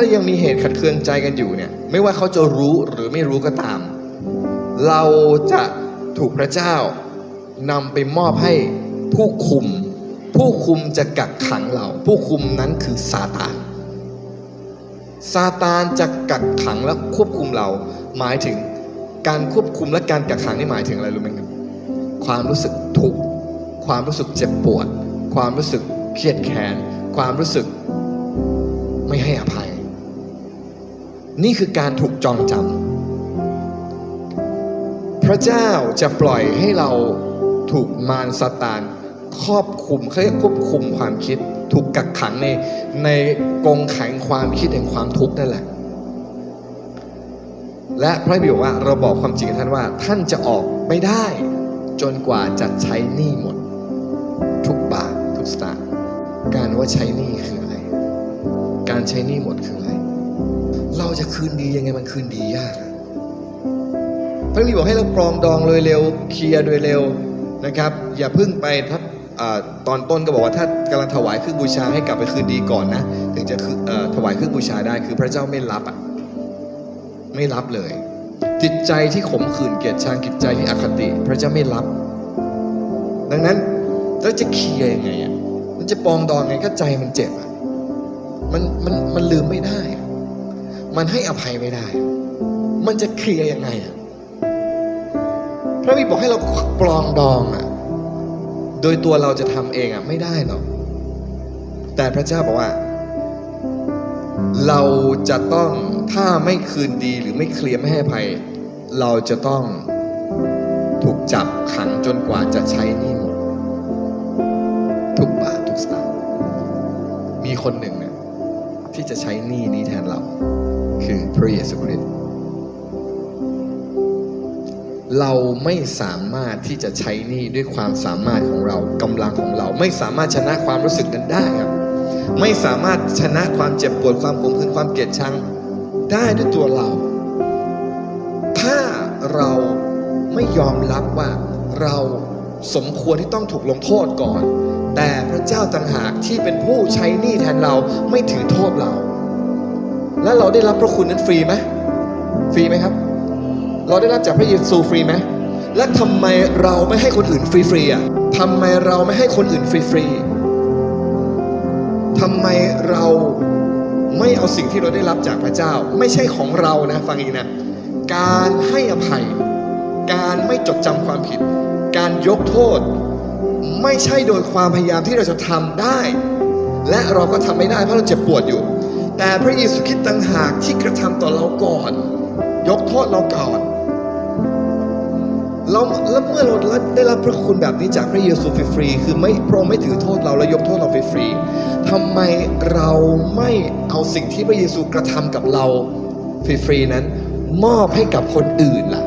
ายังมีเหตุขัดเคืองใจกันอยู่เนี่ย ไม่ว่าเขาจะรู้หรือไม่รู้ก็ตาม เราจะถูกพระเจ้านำไปมอบให้ผู้คุม ผู้คุมจะกักขังเรา ผู้คุมนั้นคือซาตานซาตานจะกักขังและควบคุมเรา หมายถึงการควบคุมและการกักขังนี่หมายถึงอะไรรู้ไหมครับความรู้สึกทุกข์ความรู้สึกเจ็บปวด ความรู้สึกเครียดแค้นความรู้สึกไม่ให้อภัย นี่คือการถูกจองจำพระเจ้าจะปล่อยให้เราถูกมารซาตานครอบคุมเขาเรียกควบคุมความคิด ถูกกักขังในในกรงขังความคิดแห่งความทุกข์นั่นแหละ และพระบิดบอกว่าเราบอกความจริงกับท่านว่า ท่านจะออกไม่ได้ จนกว่าจะใช้หนี้หมด ทุกบาททุกสตางค์การว่าใช้หนี้คืออะไร การใช้หนี้หมดคืออะไร เราจะคืนดียังไงมันคืนดียากพระบิดบอกให้เราปรองดองโดยเร็วเคลียร์โดยเร็วนะครับ อย่าเพิ่งไปถ้าอตอนต้นก็บอกว่าถ้ากำลังถวายเครื่องบูชาให้กลับไปคืนดีก่อนนะถึงจะถวายเครื่องบูชาได้คือพระเจ้าไม่รับอะไม่รับเลย จิตใจที่ขมขื่นเกลียดชังจิตใจที่อคติ พระเจ้าไม่รับ ดังนั้นแล้วจะเคลียร์ยังไงอะมันจะปองดองไงก็ใจมันเจ็บอะมันมันมันลืมไม่ได้อะ มันให้อภัยไม่ได้ มันจะเคลียร์ยังไงอะพระบิดบอกให้เราปลองดองอะ โดยตัวเราจะทำเองอะไม่ได้หรอก แต่พระเจ้าบอกว่า เราจะต้องถ้าไม่คืนดีหรือไม่เคลียร์ไม่ให้อภัย เราจะต้องถูกจับขังจนกว่าจะใช้หนี้หมด ทุกบาททุกสตางค์มีคนหนึ่งเนี่ยที่จะใช้หนี้นี้แทนเรา คือพระเยซูคริสต์เราไม่สามารถที่จะใช้นี้ด้วยความสามารถของเรากำลังของเรา ไม่สามารถชนะความรู้สึกนั้นได้ครับ ไม่สามารถชนะความเจ็บปวดความขมขื่นความเกลียดชังได้ด้วยตัวเรา ถ้าเราไม่ยอมรับว่าเราสมควรที่ต้องถูกลงโทษก่อน แต่พระเจ้าต่างหากที่เป็นผู้ใช้หนี้แทนเราไม่ถือโทษเรา และเราได้รับพระคุณนั้นฟรีไหมฟรีไหมครับ เราได้รับจากพระเยซูฟรีไหมและทำไมเราไม่ให้คนอื่นฟรีๆอะทำไมเราไม่ให้คนอื่นฟรีๆทำไมเราไม่เอาสิ่งที่เราได้รับจากพระเจ้า ไม่ใช่ของเรานะฟังอีกนะ การให้อภัย การไม่จดจำความผิด การยกโทษ ไม่ใช่โดยความพยายามที่เราจะทำได้ และเราก็ทำไม่ได้เพราะเราเจ็บปวดอยู่ แต่พระเยซูคริสต์ต่างหากที่กระทำต่อเราก่อน ยกโทษเราก่อนเราแล้วเมื่อเราได้รับพระคุณแบบนี้จากพระเยซูฟรีๆคือไม่พระองค์ไม่ถือโทษเราและยกโทษเราฟรีๆทำไมเราไม่เอาสิ่งที่พระเยซูกระทำกับเราฟรีๆนั้น มอบให้กับคนอื่นล่ะ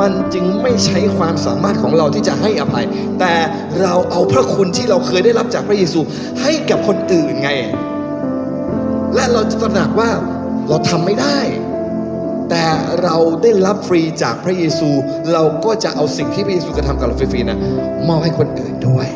มันจึงไม่ใช้ความสามารถของเราที่จะให้อภัย แต่เราเอาพระคุณที่เราเคยได้รับจากพระเยซูให้กับคนอื่นไง และเราจะตระหนักว่าเราทำไม่ได้ แต่เราได้รับฟรีจากพระเยซู เราก็จะเอาสิ่งที่พระเยซูกระทำกับเราฟรีๆนะมอบให้คนอื่นด้วย